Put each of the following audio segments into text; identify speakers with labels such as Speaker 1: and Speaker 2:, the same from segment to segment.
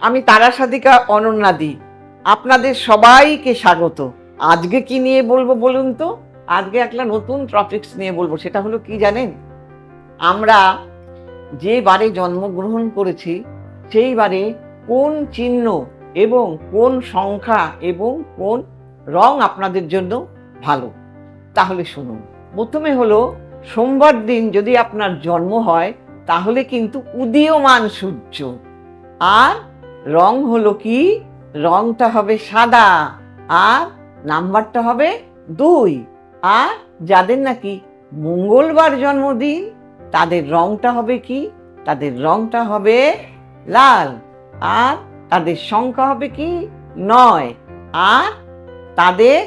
Speaker 1: আমি তারা সাধিকা অনন্যা দি আপনাদের সবাইকে স্বাগত। আজকে কি নিয়ে বলব বলুন তো? আজকে একটা নতুন টপিকস নিয়ে বলব, সেটা হলো কি জানেন? আমরা যে বারে জন্মগ্রহণ করেছি, সেই বারে কোন চিহ্ন এবং কোন সংখ্যা এবং কোন রং আপনাদের জন্য ভালো? তাহলে শুনুন। প্রথমে হলো, সোমবার দিন যদি আপনার জন্ম হয়, তাহলে কিন্তু উদীয়মান সূর্য। আর রং হলো কি? রংটা হবে সাদা আর নাম্বারটা হবে দুই। আর যাদের নাকি মঙ্গলবার জন্মদিন, তাদের রংটা হবে কি? তাদের রংটা হবে লাল আর তাদের সংখ্যা হবে কি? নয়। আর তাদের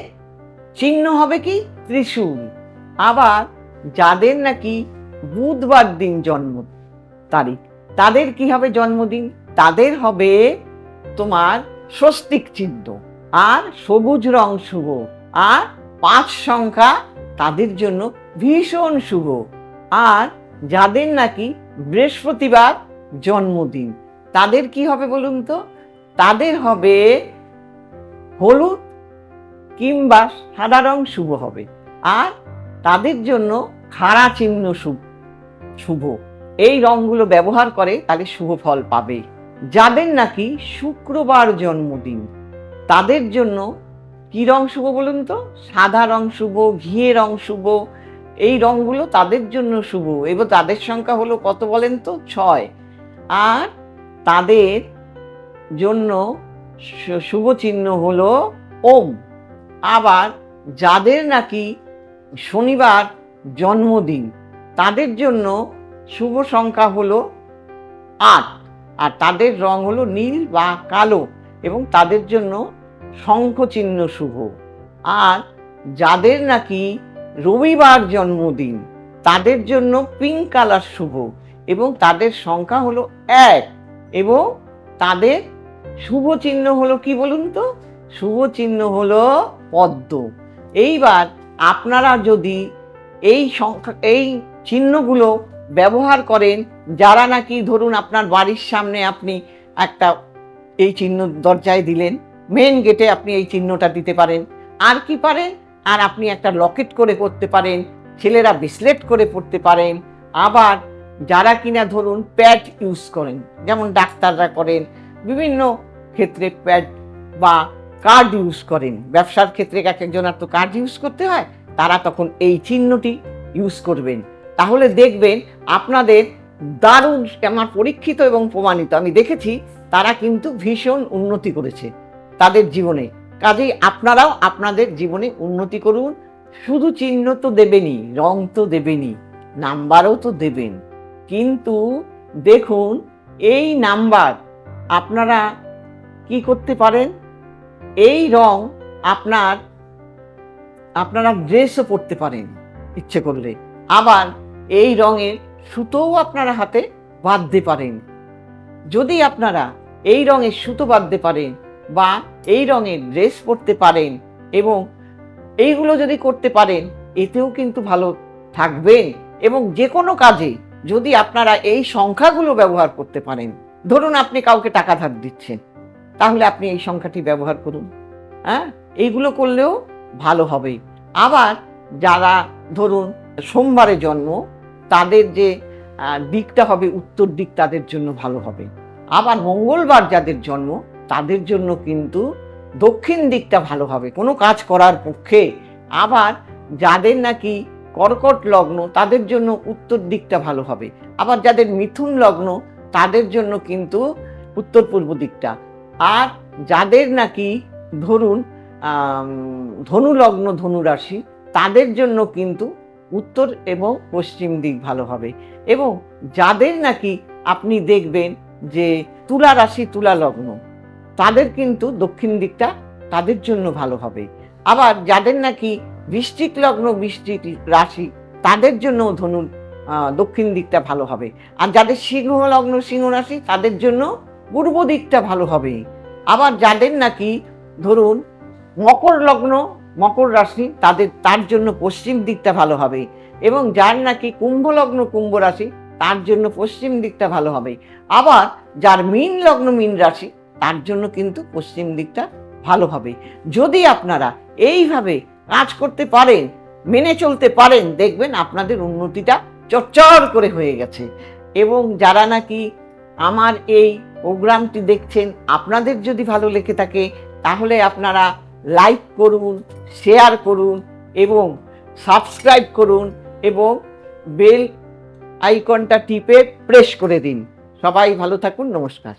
Speaker 1: চিহ্ন হবে কি? ত্রিশূল। আবার যাদের নাকি বুধবার দিন জন্ম তারিখ, তাদের কি হবে জন্মদিন? তাদের হবে তোমার স্বস্তিক চিহ্ন। আর সবুজ রং শুভ। আর পাঁচ সংখ্যা তাদের জন্য ভীষণ শুভ। আর যাদের নাকি বৃহস্পতিবার জন্মদিন, তাদের কি হবে বলুন তো? তাদের হবে হলুদ কিংবা সাদা রং শুভ হবে। আর তাদের জন্য খাড়া চিহ্ন শুভ। শুভ এই রংগুলো ব্যবহার করে তাহলে শুভ ফল পাবে। যাদের নাকি শুক্রবার জন্মদিন, তাদের জন্য কি রং শুভ বলুন তো? সাদা রং শুভ, ঘিয়ে রং শুভ, এই রংগুলো তাদের জন্য শুভ। এবং তাদের সংখ্যা হলো কত বলেন তো? ছয়। আর তাদের জন্য শুভ চিহ্ন হলো ওম। আবার যাদের নাকি শনিবার জন্মদিন, তাদের জন্য শুভ সংখ্যা হলো আট। আর তাদের রং হলো নীল বা কালো এবং তাদের জন্য শঙ্খ চিহ্ন শুভ। আর যাদের নাকি রবিবার জন্মদিন, তাদের জন্য পিঙ্ক কালার শুভ এবং তাদের সংখ্যা হলো এক এবং তাদের শুভ চিহ্ন হলো কি বলুন তো? শুভ চিহ্ন হলো পদ্ম। এইবার আপনারা যদি এই সংখ্যা, এই চিহ্নগুলো ব্যবহার করেন, যারা নাকি ধরুন আপনার বাড়ির সামনে আপনি একটা এই চিহ্ন দরজায় দিলেন মেন গেটে আপনি এই চিহ্নটা দিতে পারেন। আর কি পারেন? আর আপনি একটা লকেট করে করতে পারেন, ছেলেরা ব্রেসলেট করে পড়তে পারেন। আবার যারা কিনা ধরুন প্যাড ইউজ করেন, যেমন ডাক্তাররা করেন, বিভিন্ন ক্ষেত্রে প্যাড বা কার্ড ইউজ করেন। ব্যবসার ক্ষেত্রে এক একজনের তো কার্ড ইউজ করতে হয়, তারা তখন এই চিহ্নটি ইউজ করবেন। তাহলে দেখবেন আপনাদের দারুণ আমার পরীক্ষিত এবং প্রমাণিত। আমি দেখেছি তারা কিন্তু ভীষণ উন্নতি করেছে তাদের জীবনে। কাজেই আপনারাও আপনাদের জীবনে উন্নতি করুন। শুধু চিহ্ন তো দেবেনই, রং তো দেবেনই, নাম্বারও তো দেবেন। কিন্তু দেখুন, এই নাম্বার আপনারা কি করতে পারেন? এই রং আপনার, আপনারা ড্রেসও পরতে পারেন ইচ্ছে করলে। আবার এই রঙের সুতোও আপনারা হাতে বাঁধতে পারেন। যদি আপনারা এই রঙের সুতো বাঁধতে পারেন বা এই রঙের ড্রেস পরতে পারেন এবং এইগুলো যদি করতে পারেন, এতেও কিন্তু ভালো থাকবেন এবং যে কোনো কাজে যদি আপনারা এই সংখ্যাগুলো ব্যবহার করতে পারেন, ধরুন আপনি কাউকে টাকা ধার দিচ্ছেন, তাহলে আপনি এই সংখ্যাটি ব্যবহার করুন। হ্যাঁ? এইগুলো করলেও ভালো হবে। আবার যারা ধরুন সোমবারে জন্ম তাদের যে দিকটা হবে উত্তর দিক তাদের জন্য ভালো হবে। আবার মঙ্গলবার যাদের জন্ম তাদের জন্য কিন্তু দক্ষিণ দিকটা ভালো হবে। কোনো কাজ করার পক্ষে আবার যাদের নাকি কর্কট লগ্ন তাদের জন্য উত্তর দিকটা ভালো হবে। আবার যাদের মিথুন লগ্ন তাদের জন্য কিন্তু উত্তর পূর্ব দিকটা। আর যাদের নাকি ধরুন আম, ধনু লগ্ন ধনু রাশি তাদের জন্য কিন্তু উত্তর এবং পশ্চিম দিক ভালো হবে। এবং যাদের নাকি আপনি দেখবেন যে তুলা রাশি তুলা লগ্ন তাদের কিন্তু দক্ষিণ দিকটা তাদের জন্য ভালো হবে। আবার যাদের নাকি বৃষ্টিক লগ্ন বৃষ্টিক রাশি তাদের জন্য ধনু আহ, দক্ষিণ দিকটা ভালো হবে। আর যাদের সিংহ লগ্ন সিংহ রাশি তাদের জন্য পূর্ব দিকটা ভালো হবে। আবার যাদের নাকি ধরুন মকর লগ্ন মকর রাশি তাদের, তার জন্য পশ্চিম দিকটা ভালো হবে এবং যার নাকি কুম্ভ লগ্ন, কুম্ভ রাশি তার জন্য পশ্চিম দিকটা ভালো হবে। আবার যার মীন লগ্ন, মীন রাশি তার জন্য কিন্তু পশ্চিম দিকটা ভালো হবে। যদি আপনারা এইভাবে কাজ করতে পারেন, মেনে চলতে পারেন, দেখবেন আপনাদের উন্নতিটা চরচর করে হয়ে গেছে। এবং যারা নাকি আমার এই প্রোগ্রামটি দেখছেন, আপনাদের যদি ভালো লেগে থাকে, তাহলে আপনারা লাইক করুন শেয়ার করুন এবং সাবস্ক্রাইব করুন এবং বেল আইকনটা টিপে প্রেস করে দিন। সবাই ভালো থাকুন, নমস্কার।